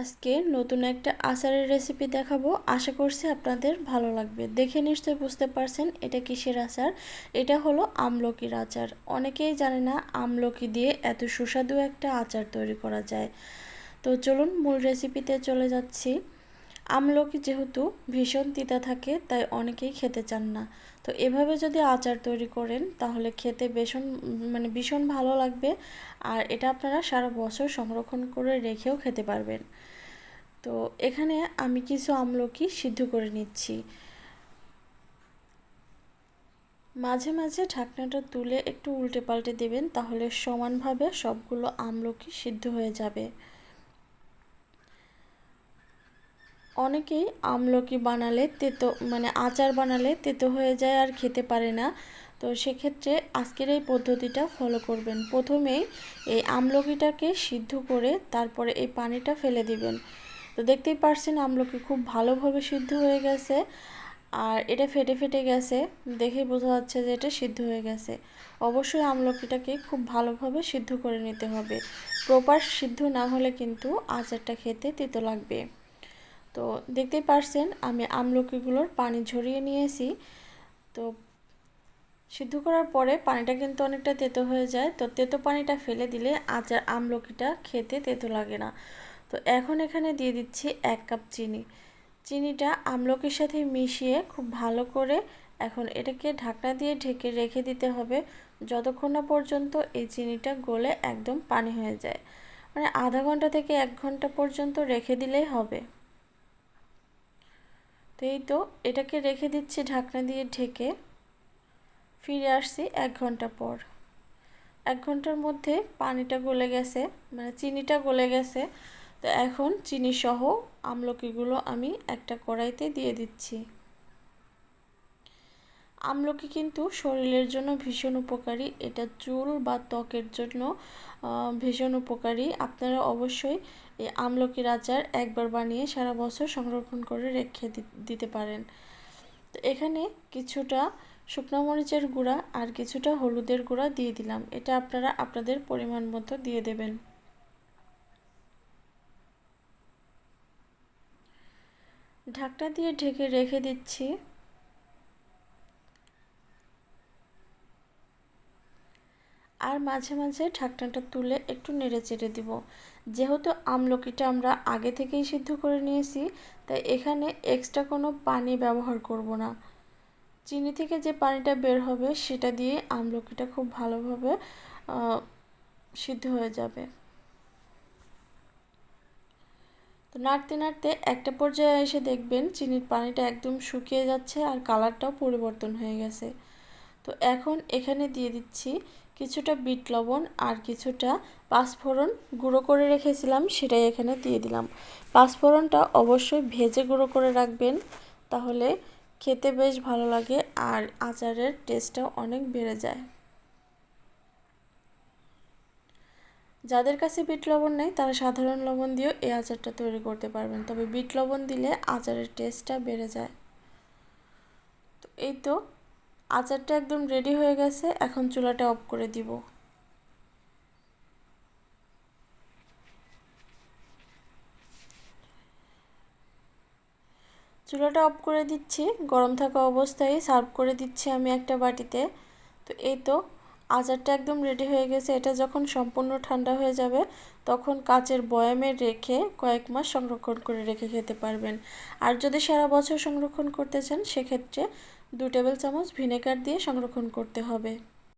আজকে নতুন একটা আচারের রেসিপি দেখাবো। আশা করছি আপনাদের ভালো লাগবে। দেখে নিশ্চয়ই বুঝতে পারছেন এটা কিসের আচার? এটা হলো আমলকির আচার। অনেকেই জানে না আমলকি দিয়ে এত সুস্বাদু একটা আচার তৈরি করা যায়। তো চলুন মূল রেসিপিতে চলে যাচ্ছি। আমলকি যেহেতু ভীষণ তিতা থাকে, তাই অনেকেই খেতে চান না। তো এভাবে যদি আচার তৈরি করেন, তাহলে খেতে ভীষণ মানে ভীষণ ভালো লাগবে। আর এটা আপনারা সারা বছর সংরক্ষণ করে রেখেও খেতে পারবেন। তো এখানে আমি কিছু আমলকি সিদ্ধ করে নিচ্ছি। মাঝে মাঝে ঢাকনাটা তুলে একটু উল্টে পাল্টে দেবেন, তাহলে সমানভাবে সবগুলো আমলকি সিদ্ধ হয়ে যাবে। অনেকেই আমলকি বানালে তেতো মানে আচার বানালে তেতো হয়ে যায় আর খেতে পারে না। তো সেক্ষেত্রে আজকের এই পদ্ধতিটা ফলো করবেন। প্রথমেই এই আমলকিটাকে সিদ্ধ করে তারপরে এই পানিটা ফেলে দিবেন। তো দেখতেই পারছেন আমলকি খুব ভালোভাবে সিদ্ধ হয়ে গেছে আর এটা ফেটে ফেটে গেছে। দেখে বোঝা যাচ্ছে যে এটা সিদ্ধ হয়ে গেছে। অবশ্যই আমলকিটাকে খুব ভালোভাবে সিদ্ধ করে নিতে হবে। প্রপার সিদ্ধ না হলে কিন্তু আচারটা খেতে তিতো লাগবে। তো দেখতেই পারছেন, আমি আমলকিগুলোর পানি ঝরিয়ে নিয়েছি। তো সিদ্ধ করার পরে পানিটা কিন্তু অনেকটা তেতো হয়ে যায়। তো তেতো পানিটা ফেলে দিলে আচার আমলকিটা খেতে তেতো লাগে না। তো এখন এখানে দিয়ে দিচ্ছি এক কাপ চিনি। চিনিটা আমলকির সাথে মিশিয়ে খুব ভালো করে এখন এটাকে ঢাকনা দিয়ে ঢেকে রেখে দিতে হবে। যতক্ষণ না পর্যন্ত এই চিনিটা গলে একদম পানি হয়ে যায়। মানে আধা ঘণ্টা থেকে এক ঘণ্টা পর্যন্ত রেখে দিলেই হবে। তো এই তো, এটাকে রেখে দিচ্ছি ঢাকনা দিয়ে ঢেকে। ফিরে আসছি এক ঘণ্টা পর। এক ঘণ্টার মধ্যে পানিটা গলে গেছে মানে চিনিটা গলে গেছে। তো এখন চিনি সহ আমলকিগুলো আমি একটা কড়াইতে দিয়ে দিচ্ছি। আমলকি কিন্তু শরীরের জন্য ভীষণ উপকারী। এটা চুল বা ত্বকের জন্য ভীষণ উপকারী। আপনারা অবশ্যই এই আমলকির আচার একবার বানিয়ে সারা বছর সংরক্ষণ করে রেখে দিতে পারেন। তো এখানে কিছুটা শুকনো মরিচের গুঁড়া আর কিছুটা হলুদের গুঁড়া দিয়ে দিলাম। এটা আপনারা আপনাদের পরিমাণ মতো দিয়ে দেবেন। ঢাকটা দিয়ে ঢেকে রেখে দিচ্ছি। মাঝে মাঝে ঢাকনাটা তুলে একটু নেড়ে চেড়ে দিব। যেহেতু আমলকিটা আমরা আগে থেকেই সিদ্ধ করে নিয়েছি, তাই এখানে এক্সট্রা কোনো পানি ব্যবহার করব না। চিনি থেকে যে পানিটা বের হবে, সেটা দিয়ে আমলকিটা খুব ভালোভাবে সিদ্ধ হয়ে যাবে। তো নাড়তে নাড়তে একটা পর্যায়ে এসে দেখবেন চিনির পানিটা একদম শুকিয়ে যাচ্ছে আর কালারটাও পরিবর্তন হয়ে গেছে। তো এখন এখানে দিয়ে দিচ্ছি কিছুটা বিট লবণ আর কিছুটা পাঁচফোড়ন গুঁড়ো করে রেখেছিলাম, সেটাই এখানে দিয়ে দিলাম। পাঁচফোড়নটা অবশ্যই ভেজে গুঁড়ো করে রাখবেন, তাহলে খেতে বেশ ভালো লাগে আর আচারের টেস্টটাও অনেক বেড়ে যায়। যাদের কাছে বিট লবণ নেই, তারা সাধারণ লবণ দিয়েও এই আচারটা তৈরি করতে পারবেন, তবে বিট লবণ দিলে আচারের টেস্টটা বেড়ে যায়। তো এই তো আচারটা একদম রেডি হয়ে গেছে, এখন চুলাটা অফ করে দিব। চুলাটা অফ করে দিচ্ছি, গরম থাকা অবস্থায় সার্ভ করে দিচ্ছি আমি একটা বাটিতে। তো এই তো, আচারটা একদম রেডি হয়ে গেছে, এটা যখন সম্পূর্ণ ঠান্ডা হয়ে যাবে, তখন কাচের বয়ামে রেখে কয়েক মাস সংরক্ষণ করে রেখে খেতে পারবেন। আর যদি সারা বছর সংরক্ষণ করতে চান, সেক্ষেত্রে দু টেবিল চামচ ভিনেগার দিয়ে সংরক্ষণ করতে হবে।